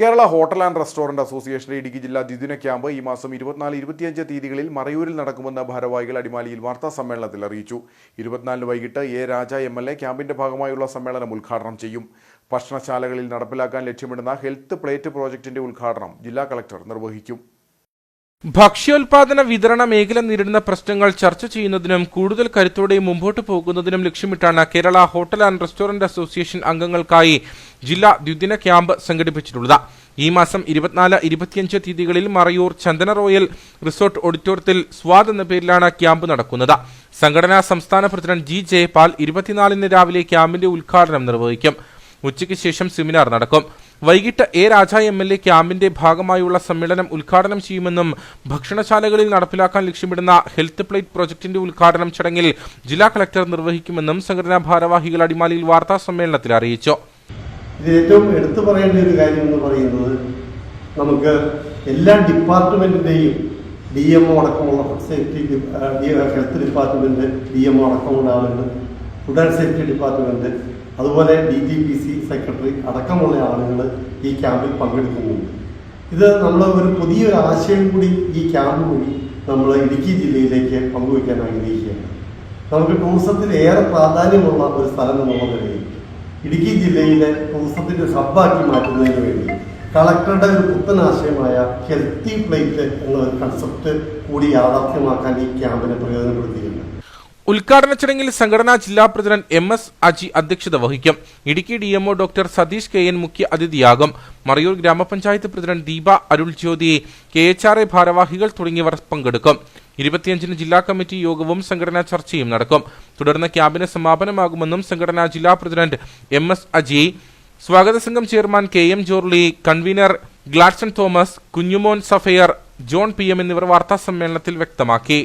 Kerala hotel and restaurant അസോസിയേഷന്റെ ഇടുക്കി ജില്ലാ ദ്വിദിന ക്യാമ്പ് ഈ മാസം ഇരുപത്തിനാല് ഇരുപത്തിയഞ്ച് തീയതികളിൽ മറയൂരിൽ നടക്കുമെന്ന് ഭാരവാഹികൾ അടിമാലിയിൽ വാർത്താ സമ്മേളനത്തിൽ അറിയിച്ചു. ഇരുപത്തിനാലിന് വൈകിട്ട് A Raja M L A ക്യാമ്പിന്റെ ഭാഗമായുള്ള സമ്മേളനം ഉദ്ഘാടനം ചെയ്യും. ഭക്ഷണശാലകളിൽ നടപ്പിലാക്കാൻ ലക്ഷ്യമിടുന്ന ഹെൽത്ത് പ്ലേറ്റ് പ്രോജക്ടിന്റെ ഉദ്ഘാടനം ജില്ലാ കളക്ടർ നിർവഹിക്കും. ഭക്ഷ്യോൽപാദന വിതരണ മേഖല നേരിടുന്ന പ്രശ്നങ്ങൾ ചർച്ച ചെയ്യുന്നതിനും കൂടുതൽ കരുത്തോടെ മുമ്പോട്ട് പോകുന്നതിനും ലക്ഷ്യമിട്ടാണ് Kerala hotel and restaurant association അംഗങ്ങൾക്കായി ജില്ലാ ദ്വിദിന ക്യാമ്പ് സംഘടിപ്പിച്ചിട്ടുള്ളത്. ഈ മാസം ഇരുപത്തിനാല് ഇരുപത്തിയഞ്ച് തീയതികളിൽ മറയൂർ ചന്ദന റോയൽ റിസോർട്ട് ഓഡിറ്റോറിയത്തിൽ സ്വാദ് എന്ന പേരിലാണ് ക്യാമ്പ് നടക്കുന്നത്. സംഘടനാ സംസ്ഥാന പ്രസിഡന്റ് ജി ജയപാൽ ഇരുപത്തിനാലിന് രാവിലെ ക്യാമ്പിന്റെ ഉദ്ഘാടനം നിർവഹിക്കും. ഉച്ചയ്ക്ക് ശേഷം സെമിനാർ നടക്കും. വൈകിട്ട് A Raja M L A ക്യാമ്പിന്റെ ഭാഗമായുള്ള സമ്മേളനം ഉദ്ഘാടനം ചെയ്യുമെന്നും ഭക്ഷണശാലകളിൽ നടപ്പിലാക്കാൻ ലക്ഷ്യമിടുന്ന ഹെൽത്ത് പ്ലേറ്റ് പ്രോജക്ടിന്റെ ഉദ്ഘാടനം ചടങ്ങിൽ ജില്ലാ കളക്ടർ നിർവഹിക്കുമെന്നും സംഘടനാ ഭാരവാഹികൾ അടിമാലിയിൽ വാർത്താ സമ്മേളനത്തിൽ അറിയിച്ചു. ഇത് ഏറ്റവും എടുത്തു പറയേണ്ട ഒരു പറയുന്നത് നമുക്ക് എല്ലാ ഡിപ്പാർട്ട്മെന്റിന്റെയും ഡി എം ഒ അടക്കമുള്ള safety health department D M O അടക്കമുള്ള ആളുകൾ ഫുഡ് ആൻഡ് സേഫ്റ്റി ഡിപ്പാർട്ട്മെന്റ് അതുപോലെ D G P C secretary അടക്കമുള്ള ആളുകൾ ഈ ക്യാമ്പിൽ പങ്കെടുക്കുന്നുണ്ട്. ഇത് നമ്മൾ ഒരു പുതിയൊരു ആശയം കൂടി ഈ ക്യാമ്പ് വഴി നമ്മൾ ഇടുക്കി ജില്ലയിലേക്ക് പങ്കുവയ്ക്കാൻ ആഗ്രഹിക്കുകയാണ്. നമുക്ക് ടൂറിസത്തിന് ഏറെ പ്രാധാന്യമുള്ള ഒരു സ്ഥലം എന്നുള്ള നിലയിൽ ഇടുക്കി ജില്ലയിലെ ടൂറിസത്തിന്റെ സബ്ബാക്കി മാറ്റുന്നതിന് വേണ്ടി കളക്ടറുടെ ഒരു പുത്തൻ ആശയമായ ഹെൽത്തി പ്ലേറ്റ് എന്ന ഒരു കൺസെപ്റ്റ് കൂടി യാഥാർത്ഥ്യമാക്കാൻ ഈ ക്യാമ്പിനെ പ്രയോജനപ്പെടുത്തിയിട്ടുണ്ട്. ഉദ്ഘാടന ചടങ്ങിൽ സംഘടനാ ജില്ലാ പ്രസിഡന്റ് എം എസ് അജി അധ്യക്ഷത വഹിക്കും. Idukki D MO doctor Satheesh K N മുഖ്യ അതിഥിയാകും. മറയൂർ ഗ്രാമപഞ്ചായത്ത് president Deepa Arul Jyothi K H R A ഭാരവാഹികൾ തുടങ്ങിയവർ പങ്കെടുക്കും. ഇരുപത്തിയഞ്ചിന് ജില്ലാ കമ്മിറ്റി യോഗവും സംഘടനാ ചർച്ചയും നടക്കും. തുടർന്ന് ക്യാമ്പിന് സമാപനമാകുമെന്നും സംഘടനാ ജില്ലാ പ്രസിഡന്റ് എം എസ് അജി സ്വാഗത സംഘം chairman K M Jorly convener Gladson Thomas Kunjumon Sapphire John P M എന്നിവർ വാർത്താ സമ്മേളനത്തിൽ വ്യക്തമാക്കി.